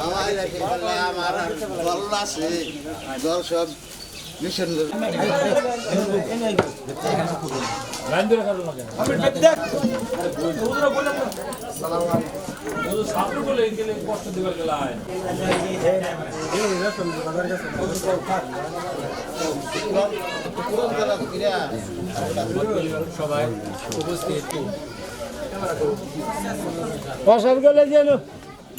আমার দল আছে দল সব মিশন কষ্ট দিবার সবাই উপস্থিত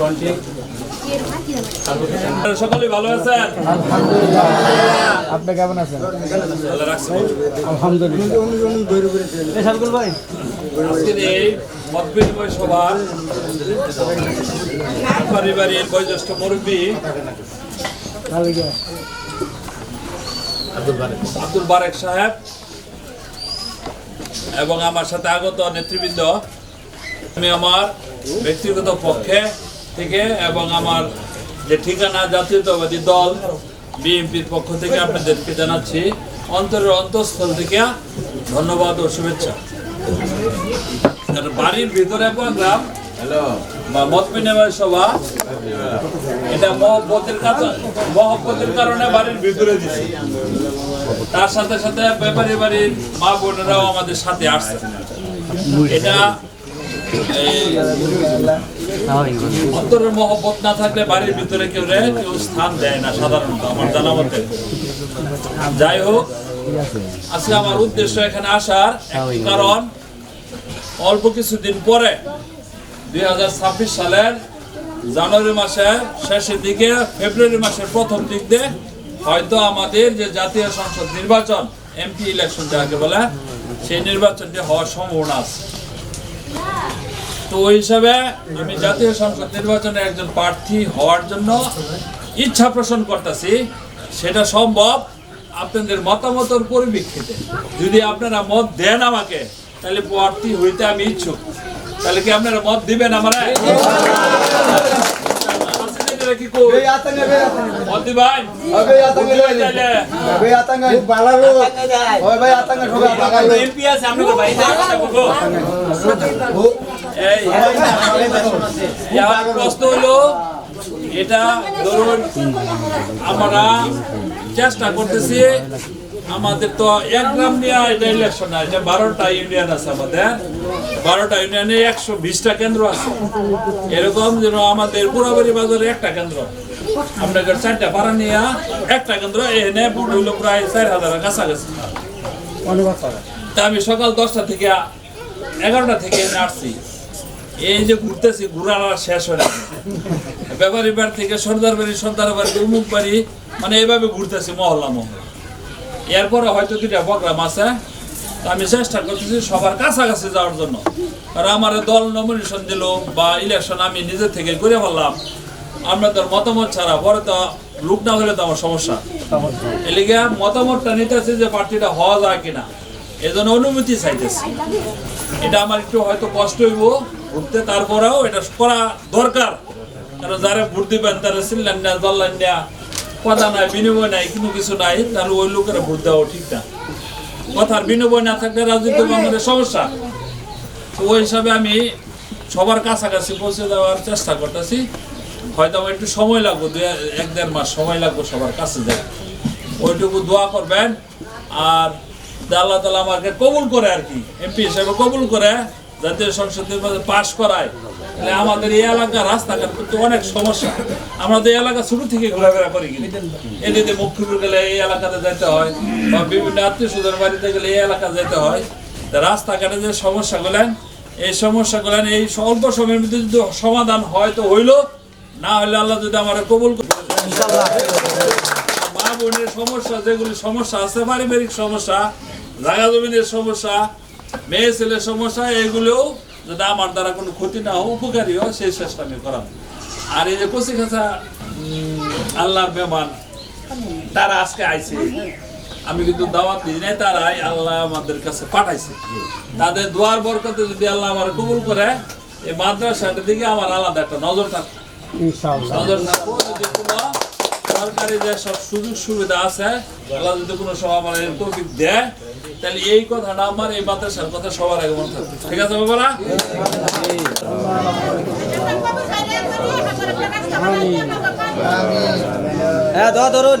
কণ্ঠে সকলে ভালো আছেন? আপনি কেমন আছেন? আলহামদুলিল্লাহ। ভাই আজকের এই মত বিনিময় সভা পারিবারিক বয়োজ্যেষ্ঠ মুরব্বী আব্দুল বারেক। সাহেব এবং আমার সাথে আগত নেতৃবৃন্দ আমি আমার ব্যক্তিগত পক্ষে থেকে এবং আমার যে ঠিকানা জাতীয়তাবাদী দল বিএনপির পক্ষ থেকে আপনাদেরকে জানাচ্ছি অন্তরের অন্তঃস্থল থেকে ধন্যবাদ ও শুভেচ্ছা। বাড়ির ভিতরে প্রোগ্রাম বা মত বিনিময় সভা। এটা মহব্বতের মহব্বতের কারণে বাড়ির ভিতরে দিছি। তার সাথে সাথে ব্যাপারী বাড়ির মা বোনেরাও আমাদের সাথে আসছে। এটা অন্তরের মহব্বত না থাকলে বাড়ির ভিতরে কেউ রে কেউ স্থান দেয় না সাধারণত আমার জানা মতে যাই হোক আজকে আমার উদ্দেশ্য এখানে আসার কারণ অল্প কিছুদিন পরে দুই হাজার ছাব্বিশ সালের জানুয়ারি মাসের শেষের দিকে, ফেব্রুয়ারি মাসের প্রথম দিক দিয়ে হয়তো আমাদের যে জাতীয় সংসদ নির্বাচন, এমপি ইলেকশন যাকে বলে, সেই নির্বাচনটি হওয়ার সম্ভাবনা আছে। তো ওই হিসাবে আমি জাতীয় সংসদ নির্বাচনে একজন প্রার্থী হওয়ার জন্য ইচ্ছা পোষণ করতেছি। সেটা সম্ভব আপনাদের মতামতের পরিপ্রেক্ষিতে। যদি আপনারা মত দেন আমাকে, তাহলে প্রার্থী হইতে আমি ইচ্ছুক। তাহলে কি আপনারা মত দিবেন আমার? প্রশ্ন হলো এটা ধরুন আমরা চেষ্টা করতেছি আমাদের তো এক গ্রাম নিয়ে এটা ইলেকশন আছে বারোটা ইউনিয়ন আছে আমাদের। বারোটা ইউনিয়নে একশো বিশটা কেন্দ্র আছে। এরকম যেন আমাদের পুরাবাড়ি বাজারে একটা কেন্দ্র। আপনাদের চারটা পাড়া নিয়ে একটা কেন্দ্র ভোট হইল প্রায় চার হাজারের কাছাকাছি। তা আমি সকাল দশটা থেকে এগারোটা থেকে এখানে আসছি। এই যে ঘুরতেছি, ঘুরার আর শেষ হয় না। ব্যাপারী বাড়ি থেকে সর্দার বাড়ি সর্দার বাড়ি উমুক বাড়ি মানে এইভাবে ঘুরতেছি মহল্লা মহল্লা। এরপরে হয়তো দুইটা প্রোগ্রাম আছে আমি চেষ্টা করতেছি সবার কাছাকাছি যাওয়ার জন্য। আর আমার দল নমিনেশন দিল বা ইলেকশন আমি নিজে থেকে করে ফেললাম। তোর মতামত ছাড়া, পরে তো লোক না হলে তো আমার সমস্যা। এলিগে মতামতটা নিতেছি যে পার্টিটা হওয়া যায় কিনা। এজন্য অনুমতি চাইতেছি। এটা আমার একটু হয়তো কষ্ট হইব ঘুরতে তারপরেও এটা করা দরকার। কারণ যারা ভোট দিবেন, তারা চিনলেন না, জানলেন না কথা নাই, বিনিময় নাই, কোনো কিছু নাই, তাহলে ওই লোকেরা ভোট দেওয়া ঠিক না। কথার বিনিময় না থাকলে রাজনীতি আমাদের সমস্যা। ওই হিসাবে আমি সবার কাছাকাছি পৌঁছে দেওয়ার চেষ্টা করতেছি। হয়তো আমার একটু সময় লাগবে, দুই, এক দেড় মাস সময় লাগবে সবার কাছে যায় ওইটুকু দোয়া করবেন, আর আল্লাহ তালা আমাকে কবুল করে আর কি। এমপি হিসাবে কবুল করে জাতীয় সংসদের মধ্যে পাশ করায়, তাহলে আমাদের এই এলাকার রাস্তাঘাট কিন্তু অনেক সমস্যা। আমরা তো এই এলাকা শুরু থেকে ঘোরাফেরা করি কিন্তু এদিকে মুখ্যপুর গেলে এই এলাকাতে যেতে হয়, বা বিভিন্ন আত্মীয় স্বজন বাড়িতে গেলে এই এলাকা যেতে হয়। রাস্তাঘাটে যে সমস্যা সমস্যাগুলো, এই সমস্যা সমস্যাগুলো এই অল্প সময়ের মধ্যে যদি সমাধান হয় তো হইল, না হলে আল্লাহ যদি আমার কবুল মা বোনের সমস্যা, যেগুলি সমস্যা আছে, পারিবারিক সমস্যা, জায়গা জমিনের সমস্যা মেয়ে ছেলের সমস্যা এগুলোও যদি আমার দ্বারা কোনো ক্ষতি না হয় উপকারী হয় সেই চেষ্টা আমি করাম। আর এই যে কচি খাঁচা আল্লাহর মেহমান তারা আজকে আইছে। আমি কিন্তু দাওয়াত দিই নাই তারাই আল্লাহ আমাদের কাছে পাঠাইছে। তাদের দোয়ার বরকতে যদি আল্লাহ আমার কবুল করে এই মাদ্রাসাটার দিকে আমার আলাদা একটা নজর থাকবে। নজর রাখব যদি কোনো সরকারি যে সব সুযোগ সুবিধা আছে আল্লাহ যদি কোনো আমার তৌফিক দেয় তাহলে এই কথাটা আমার এই মাদ্রাসার কথা সবার আগে মনে থাকবে। ঠিক আছে বাবারা? হ্যাঁ দোয়া ধরুন।